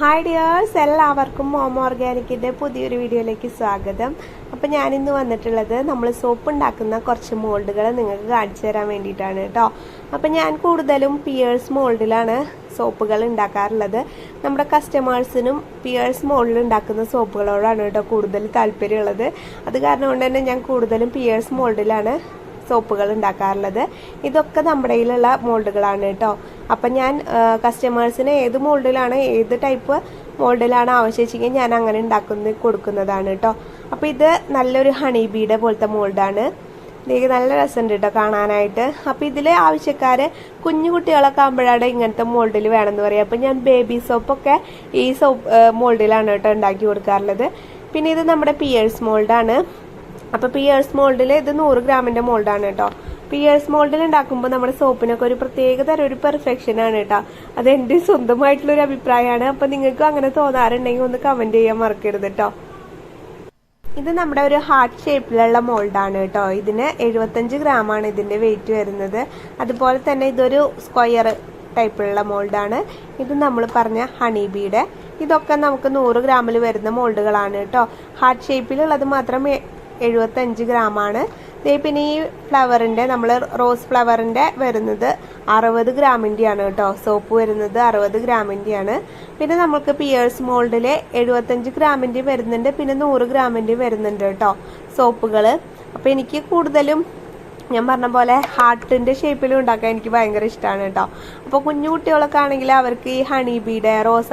Hi dears എല്ലാവർക്കും മോമോ ഓർഗാനിക്കിന്റെ പുതിയൊരു വീഡിയോയിലേക്ക് സ്വാഗതം. അപ്പം ഞാനിന്ന് വന്നിട്ടുള്ളത് നമ്മൾ സോപ്പ് ഉണ്ടാക്കുന്ന കുറച്ച് മോൾഡുകൾ നിങ്ങൾക്ക് കാണിച്ചു തരാൻ വേണ്ടിയിട്ടാണ് കേട്ടോ അപ്പം ഞാൻ കൂടുതലും പിയേഴ്സ് മോൾഡിലാണ് സോപ്പുകൾ ഉണ്ടാക്കാറുള്ളത്. നമ്മുടെ കസ്റ്റമേഴ്സിനും പിയേഴ്സ് മോൾഡിൽ ഉണ്ടാക്കുന്ന സോപ്പുകളോടാണ് കേട്ടോ കൂടുതൽ താല്പര്യമുള്ളത്. അത് കാരണം കൊണ്ട് തന്നെ ഞാൻ കൂടുതലും പിയേഴ്സ് മോൾഡിലാണ് സോപ്പുകൾ ഉണ്ടാക്കാറുള്ളത്. ഇതൊക്കെ നമ്മുടെ കയ്യിലുള്ള മോൾഡുകളാണ് കേട്ടോ. അപ്പം ഞാൻ കസ്റ്റമേഴ്സിന് ഏത് മോൾഡിലാണ് ഏത് ടൈപ്പ് മോൾഡിലാണ് ആവശ്യിച്ചെങ്കിൽ ഞാൻ അങ്ങനെ ഉണ്ടാക്കുന്ന കൊടുക്കുന്നതാണ് കേട്ടോ. അപ്പോൾ ഇത് നല്ലൊരു ഹണി ബീഡ് പോലത്തെ മോൾഡാണ്. ഇതിലേക്ക് നല്ല രസമുണ്ട് കേട്ടോ കാണാനായിട്ട്. അപ്പോൾ ഇതിൽ ആവശ്യക്കാർ കുഞ്ഞു കുട്ടികളൊക്കെ ആകുമ്പോഴാണ് ഇങ്ങനത്തെ മോൾഡിൽ വേണമെന്ന് പറയാം. അപ്പോൾ ഞാൻ ബേബി സോപ്പൊക്കെ ഈ സോപ്പ് മോൾഡിലാണ് കേട്ടോ ഉണ്ടാക്കി കൊടുക്കാറുള്ളത്. പിന്നെ ഇത് നമ്മുടെ പിയേഴ്സ് മോൾഡാണ് അപ്പോൾ പിയേഴ്സ് മോൾഡിൽ ഇത് നൂറ് ഗ്രാമിന്റെ മോൾഡാണ് കേട്ടോ. പിയേഴ്സ് മോൾഡിൽ ഉണ്ടാക്കുമ്പോൾ നമ്മുടെ സോപ്പിനൊക്കെ ഒരു പ്രത്യേക തരം ഒരു പെർഫെക്ഷൻ ആണ് കേട്ടോ. അത് എന്റെ സ്വന്തമായിട്ടുള്ള ഒരു അഭിപ്രായമാണ്. അപ്പൊ നിങ്ങൾക്കും അങ്ങനെ തോന്നാറുണ്ടെങ്കിൽ ഒന്ന് കമന്റ് ചെയ്യാൻ മറക്കരുത് കേട്ടോ. ഇത് നമ്മുടെ ഒരു ഹാർട്ട് ഷേപ്പിലുള്ള മോൾഡാണ് കേട്ടോ. ഇതിന് എഴുപത്തഞ്ച് ഗ്രാമാണ് ഇതിന്റെ വെയിറ്റ് വരുന്നത്. അതുപോലെ തന്നെ ഇതൊരു സ്ക്വയർ ടൈപ്പിലുള്ള മോൾഡാണ്. ഇത് നമ്മൾ പറഞ്ഞ ഹണി ബീഡ് ഇതൊക്കെ നമുക്ക് നൂറ് ഗ്രാമിൽ വരുന്ന മോൾഡുകളാണ് കേട്ടോ. ഹാർട്ട് ഷേപ്പിലുള്ളത് മാത്രം എഴുപത്തഞ്ച് ഗ്രാമാണ്. പിന്നെ ഈ ഫ്ലവറിന്റെ നമ്മൾ റോസ് ഫ്ലവറിന്റെ വരുന്നത് അറുപത് ഗ്രാമിന്റെയാണ് കേട്ടോ. സോപ്പ് വരുന്നത് അറുപത് ഗ്രാമിന്റെയാണ് പിന്നെ നമുക്ക് പിയേഴ്സ് മോൾഡിൽ എഴുപത്തഞ്ച് ഗ്രാമിന്റെ വരുന്നുണ്ട് പിന്നെ നൂറ് ഗ്രാമിന്റെ വരുന്നുണ്ട് കേട്ടോ സോപ്പുകൾ അപ്പോൾ എനിക്ക് കൂടുതലും ഞാൻ പറഞ്ഞ പോലെ ഹാർട്ടിന്റെ ഷേപ്പിൽ ഉണ്ടാക്കാൻ എനിക്ക് ഭയങ്കര ഇഷ്ടമാണ് കേട്ടോ. അപ്പോൾ കുഞ്ഞു കുട്ടികളൊക്കെ ആണെങ്കിൽ അവർക്ക് ഈ ഹണി ബീഡ് റോസ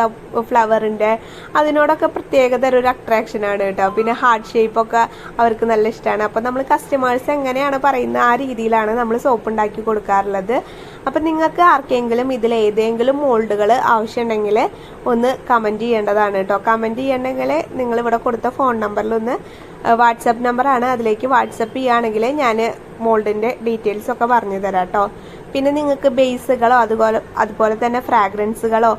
ഫ്ലവറിന്റെ അതിനോടൊക്കെ പ്രത്യേകത ഒരു അട്രാക്ഷൻ ആണ് കേട്ടോ. പിന്നെ ഹാർട്ട് ഷേപ്പ് ഒക്കെ അവർക്ക് നല്ല ഇഷ്ടമാണ് അപ്പോൾ നമ്മൾ കസ്റ്റമേഴ്സ് എങ്ങനെയാണ് പറയുന്നത് ആ രീതിയിലാണ് നമ്മൾ സോപ്പ് ഉണ്ടാക്കി കൊടുക്കാറുള്ളത്. അപ്പം നിങ്ങൾക്ക് ആർക്കെങ്കിലും ഇതിൽ ഏതെങ്കിലും മോൾഡുകൾ ആവശ്യമുണ്ടെങ്കിൽ ഒന്ന് കമന്റ് ചെയ്യേണ്ടതാണ് കേട്ടോ. കമന്റ് ചെയ്യണമെങ്കിൽ നിങ്ങൾ ഇവിടെ കൊടുത്ത ഫോൺ നമ്പറിൽ ഒന്ന് വാട്സപ്പ് നമ്പറാണ്. അതിലേക്ക് വാട്സപ്പ് ചെയ്യുകയാണെങ്കിൽ ഞാൻ മോൾഡിന്റെ ഡീറ്റെയിൽസ് ഒക്കെ പറഞ്ഞു തരാം കേട്ടോ. പിന്നെ നിങ്ങൾക്ക് ബേസുകളോ അതുപോലെ അതുപോലെ തന്നെ ഫ്രാഗ്രൻസുകളോ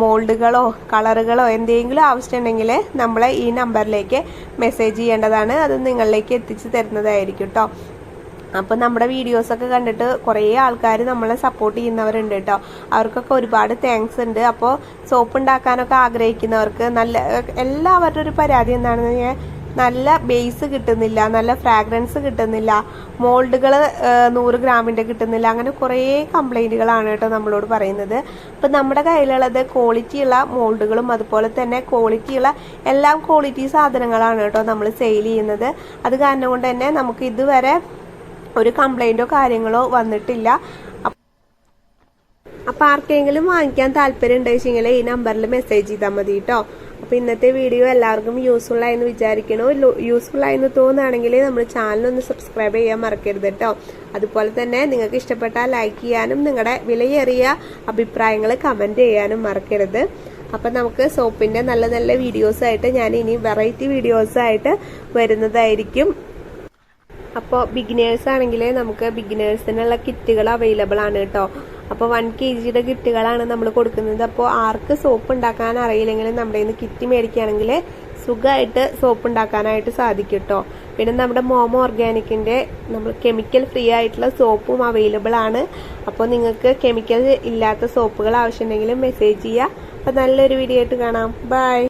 മോൾഡുകളോ കളറുകളോ എന്തെങ്കിലും ആവശ്യമുണ്ടെങ്കിൽ നമ്മൾ ഈ നമ്പറിലേക്ക് മെസ്സേജ് ചെയ്യേണ്ടതാണ്. അത് നിങ്ങളിലേക്ക് എത്തിച്ചു തരുന്നതായിരിക്കും കേട്ടോ. അപ്പോൾ നമ്മുടെ വീഡിയോസൊക്കെ കണ്ടിട്ട് കുറേ ആൾക്കാർ നമ്മളെ സപ്പോർട്ട് ചെയ്യുന്നവരുണ്ട് കേട്ടോ. അവർക്കൊക്കെ ഒരുപാട് താങ്ക്സ് ഉണ്ട്. അപ്പോൾ സോപ്പ് ഉണ്ടാക്കാനൊക്കെ ആഗ്രഹിക്കുന്നവർക്ക് നല്ല എല്ലാവരുടെ ഒരു പരാതി എന്താണെന്ന് ഞാൻ നല്ല ബേസ് കിട്ടുന്നില്ല നല്ല ഫ്രാഗ്രൻസ് കിട്ടുന്നില്ല മോൾഡുകൾ നൂറ് ഗ്രാമിന്റെ കിട്ടുന്നില്ല അങ്ങനെ കുറേ കംപ്ലൈന്റുകളാണ് കേട്ടോ നമ്മളോട് പറയുന്നത്. അപ്പം നമ്മുടെ കയ്യിലുള്ളത് ക്വാളിറ്റിയുള്ള മോൾഡുകളും അതുപോലെ തന്നെ ക്വാളിറ്റിയുള്ള എല്ലാം ക്വാളിറ്റി സാധനങ്ങളാണ് കേട്ടോ നമ്മൾ സെയിൽ ചെയ്യുന്നത്. അത് കാരണം കൊണ്ട് തന്നെ നമുക്ക് ഇതുവരെ ഒരു കംപ്ലൈന്റോ കാര്യങ്ങളോ വന്നിട്ടില്ല. അപ്പം ആർക്കെങ്കിലും വാങ്ങിക്കാൻ താല്പര്യം ഉണ്ടെങ്കിൽ ഈ നമ്പറിൽ മെസ്സേജ് ചെയ്താൽ മതി കേട്ടോ. അപ്പോൾ ഇന്നത്തെ വീഡിയോ എല്ലാവർക്കും യൂസ്ഫുൾ ആയെന്ന് വിചാരിക്കണോ. യൂസ്ഫുൾ ആയെന്ന് തോന്നുകയാണെങ്കിൽ നമ്മൾ ചാനലൊന്ന് സബ്സ്ക്രൈബ് ചെയ്യാൻ മറക്കരുത് കേട്ടോ അതുപോലെ തന്നെ നിങ്ങൾക്ക് ഇഷ്ടപ്പെട്ടാൽ ലൈക്ക് ചെയ്യാനും നിങ്ങളുടെ വിലയേറിയ അഭിപ്രായങ്ങൾ കമന്റ് ചെയ്യാനും മറക്കരുത്. അപ്പം നമുക്ക് സോപ്പിന്റെ നല്ല നല്ല വീഡിയോസായിട്ട് ഞാൻ ഇനി വെറൈറ്റി വീഡിയോസായിട്ട് വരുന്നതായിരിക്കും. അപ്പോൾ ബിഗിനേഴ്സ് ആണെങ്കിൽ നമുക്ക് ബിഗിനേഴ്സിനുള്ള കിറ്റുകൾ അവൈലബിൾ ആണ് കേട്ടോ അപ്പോൾ വൺ കെ ജിയുടെ കിറ്റുകളാണ് നമ്മൾ കൊടുക്കുന്നത്. അപ്പോൾ ആർക്ക് സോപ്പ് ഉണ്ടാക്കാൻ അറിയില്ലെങ്കിൽ നമ്മുടെ നിന്ന് കിറ്റ് മേടിക്കുകയാണെങ്കിൽ സുഖമായിട്ട് സോപ്പ് ഉണ്ടാക്കാനായിട്ട് സാധിക്കും കേട്ടോ പിന്നെ നമ്മുടെ മോമോ ഓർഗാനിക്കിന്റെ നമ്മൾ കെമിക്കൽ ഫ്രീ ആയിട്ടുള്ള സോപ്പും അവൈലബിൾ ആണ്. അപ്പോൾ നിങ്ങൾക്ക് കെമിക്കൽ ഇല്ലാത്ത സോപ്പുകൾ ആവശ്യമുണ്ടെങ്കിലും മെസ്സേജ് ചെയ്യുക അപ്പോൾ നല്ലൊരു വീഡിയോ ആയിട്ട് കാണാം. ബൈ